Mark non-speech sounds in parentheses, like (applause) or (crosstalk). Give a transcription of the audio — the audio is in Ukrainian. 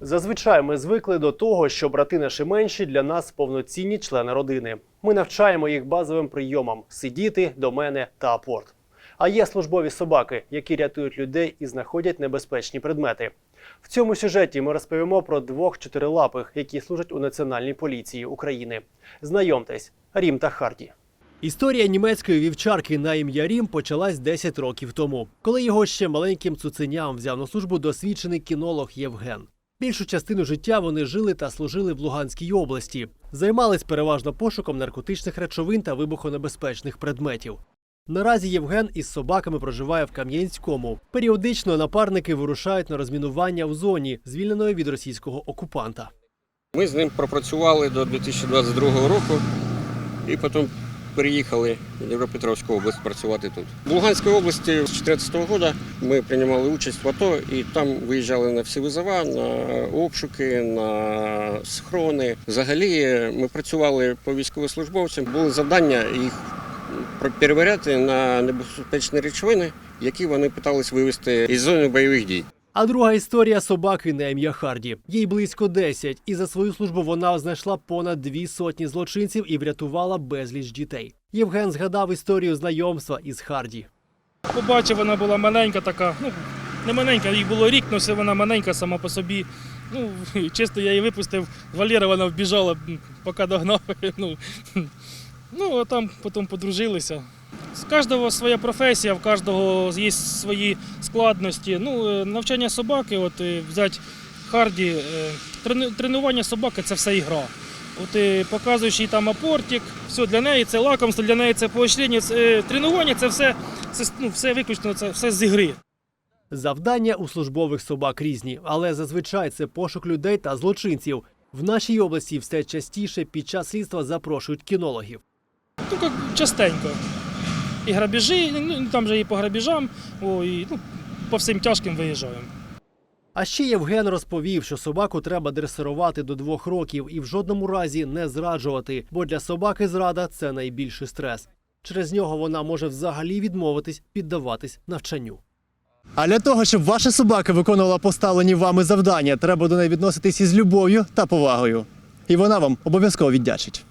Зазвичай ми звикли до того, що брати наші менші для нас повноцінні члени родини. Ми навчаємо їх базовим прийомам сидіти, до мене та апорт. А є службові собаки, які рятують людей і знаходять небезпечні предмети. В цьому сюжеті ми розповімо про двох чотирилапих, які служать у Національній поліції України. Знайомтесь, Рім та Харді. Історія німецької вівчарки на ім'я Рім почалась 10 років тому, коли його ще маленьким цуценям взяв на службу досвідчений кінолог Євген. Більшу частину життя вони жили та служили в Луганській області, займались переважно пошуком наркотичних речовин та вибухонебезпечних предметів. Наразі Євген із собаками проживає в Кам'янському. Періодично напарники вирушають на розмінування в зоні, звільненої від російського окупанта. Ми з ним пропрацювали до 2022 року і потім переїхали в Дніпропетровську область працювати тут. В Луганській області з 2014 року ми приймали участь в АТО і там виїжджали на всі визова, на обшуки, на схорони. Взагалі ми працювали по військовослужбовцям. Були завдання їх перевіряти на небезпечні речовини, які вони питались вивезти із зони бойових дій. А друга історія собаки на ім'я Харді. Їй близько 10, і за свою службу вона знайшла понад дві сотні злочинців і врятувала безліч дітей. Євген згадав історію знайомства із Харді. Побачив, вона була маленька така, ну, не маленька, їй було рік, але все вона маленька сама по собі. Ну, (laughs) чисто я її випустив, Валера вона вбіжала, поки догнав. (laughs) Ну, ну а там потім подружилися. З кожного своя професія, в кожного є свої складності. Ну, е, навчання собаки, от е, взяти Харді, е, тренування собаки це все ігра. От е, показуєш їй там апортик, все для неї це лакомство, для неї це поощрення, тренування це все, це ну, все виключно, це все з ігри. Завдання у службових собак різні, але зазвичай це пошук людей та злочинців. В нашій області все частіше під час слідства запрошують кінологів. Ну, як частенько. І грабіжі, ну там же і по грабіжам, о, і, ну, по всім тяжким виїжджаємо. А ще Євген розповів, що собаку треба дресирувати до двох років і в жодному разі не зраджувати, бо для собаки зрада це найбільший стрес. Через нього вона може взагалі відмовитись піддаватись навчанню. А для того, щоб ваша собака виконувала поставлені вами завдання, треба до неї відноситись із любов'ю та повагою. І вона вам обов'язково віддячить.